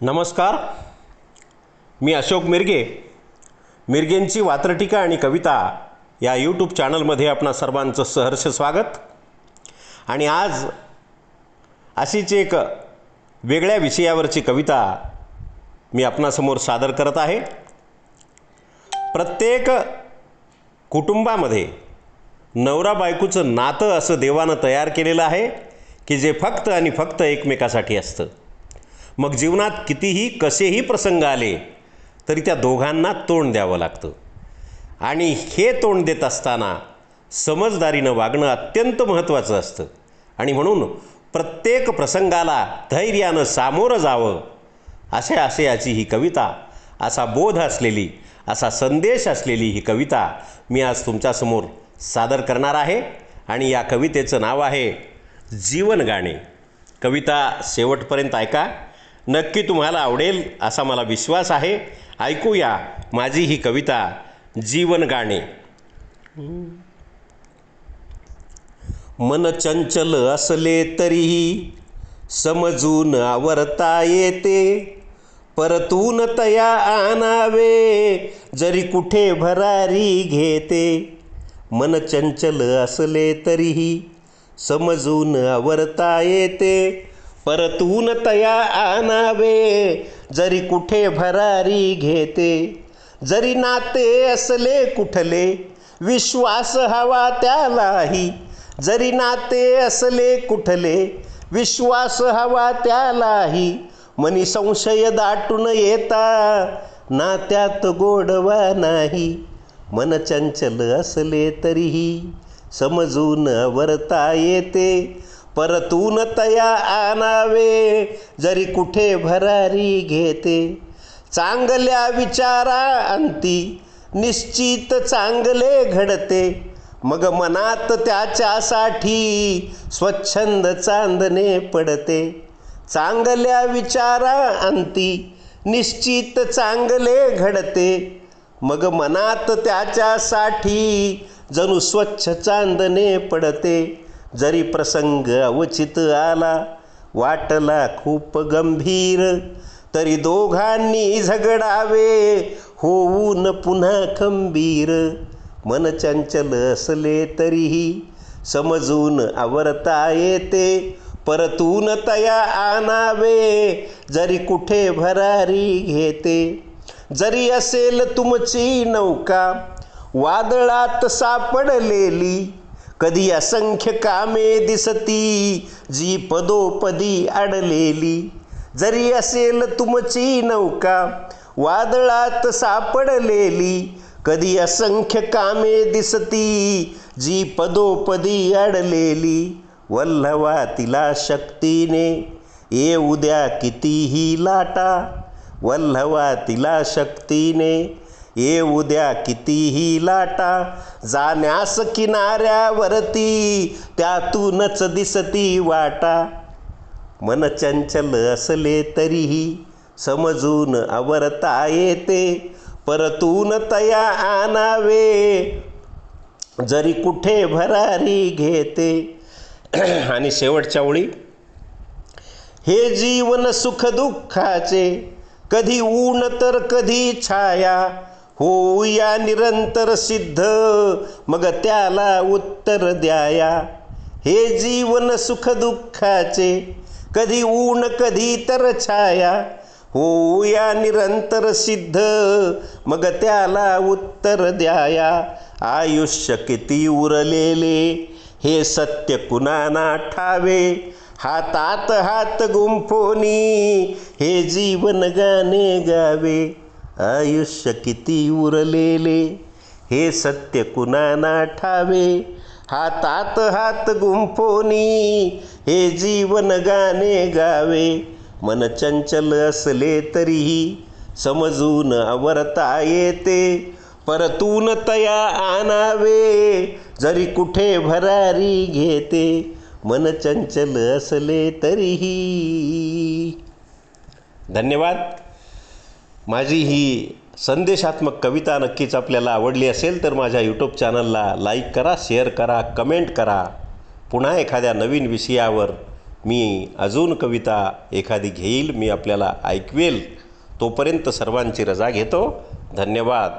नमस्कार. मी अशोक मिरगे. मिरगेंची वात्रटिका आणि कविता या यूट्यूब चॅनलमध्ये आपणा सर्वांचं सहर्ष स्वागत. आणि आज अशीच एक वेगळ्या विषयावरची कविता मी आपणासमोर सादर करत आहे. प्रत्येक कुटुंबामध्ये नवरा बायकोचं नातं असं देवानं तयार केलेलं आहे की जे फक्त आणि फक्त एकमेकासाठी असतं. मग जीवनात कितीही कसेही प्रसंग आले तरी त्या दोघांना तोंड द्यावं लागतं. आणि हे तोंड देत असताना समजदारीनं वागणं अत्यंत महत्त्वाचं असतं. आणि म्हणून प्रत्येक प्रसंगाला धैर्यानं सामोरं जावं असे असे याची ही कविता असा बोध असलेली असा संदेश असलेली ही कविता मी आज तुमच्यासमोर सादर करणार आहे. आणि या कवितेचं नाव आहे जीवन गाणे कविता शेवटपर्यंत ऐका. नक्की तुम्हाला आवडेल असा मला विश्वास आहे. ऐकूया माझी ही कविता जीवन गाणे. मन चंचल असले तरीही समजून आवरता येते. परतून तया आणावे जरी कुठे भरारी घेते. मन चंचल असले तरीही समजून आवरता येते. परतून तया आणावे. जरी कुठे भरारी घेते जरी नाते असले कुठले विश्वास हवा त्यालाही. जरी नाते असले कुठले विश्वास हवा त्यालाही. मनी संशय दाटून येता नात्यात गोडवा नाही. मन चंचल असले तरीही समजून वरता येते. परतून तया आणावे जरी कुठे भरारी घेते. चांगल्या विचारा अंती निश्चित चांगले घडते. मग मनात त्याच्यासाठी स्वच्छंद चांदणे पडते. चांगल्या विचारा अंती निश्चित चांगले घडते. मग मनात त्याच्यासाठी जणू स्वच्छ चांदणे पडते. जरी प्रसंग अवचित आला वाटला खूप गंभीर तरी दोघांनी झगडावे होऊन पुन्हा खंबीर. मन चंचल असले तरीही समजून आवरता येते परतून तया आणावे. जरी कुठे भरारी घेते जरी असेल तुमची नौका वादळात सापडलेली कधी असंख्य कामे दिसती जी पदोपदी अडलेली जरी असेल तुमची नौका वादळात सापडलेली. कधी असंख्य कामे दिसती जी पदोपदी अडलेली वल्लवा तिला शक्तीने ये उद्या कितीही लाटा. वल्लवा तिला शक्तीने ये उद्या कितीही लाटा. जाण्यास किनाऱ्यावरती त्यातूनच दिसती वाटा. मन चंचल असले तरीही समजून आवरता येते. परतून तया आणावे. जरी कुठे भरारी घेते. आणि शेवटच्या ओळी. हे जीवन सुख दुःखाचे कधी ऊन तर कधी छाया. होऊया निरंतर सिद्ध. मग त्याला उत्तर द्याया. हे जीवन सुख दुःखाचे कधी ऊन कधी तर छाया. होऊया निरंतर सिद्ध. मग त्याला उत्तर द्याया. आयुष्य किती उरलेले हे सत्य कुणाना ठावे? हातात हात गुंफोनी हे जीवन गाणे गावे. आयुष्य किती उरलेले? हे सत्य कुणाना ठावे? हातात हात गुंफोनी हे जीवन गाणे गावे. मन चंचल असले तरीही समजून आवरता येते. परतून तया आणावे जरी कुठे भरारी घेते. मन चंचल असले तरीही. धन्यवाद. माझी ही संदेशात्मक कविता नक्कीच आपल्याला आवडली असेल तर माझ्या यूट्यूब चॅनलला लाईक करा शेअर करा कमेंट करा. पुन्हा एखाद्या नवीन विषयावर मी अजून कविता एखादी घेईल मी आपल्याला ऐकवेल तोपर्यंत सर्वांची रजा घेतो. धन्यवाद.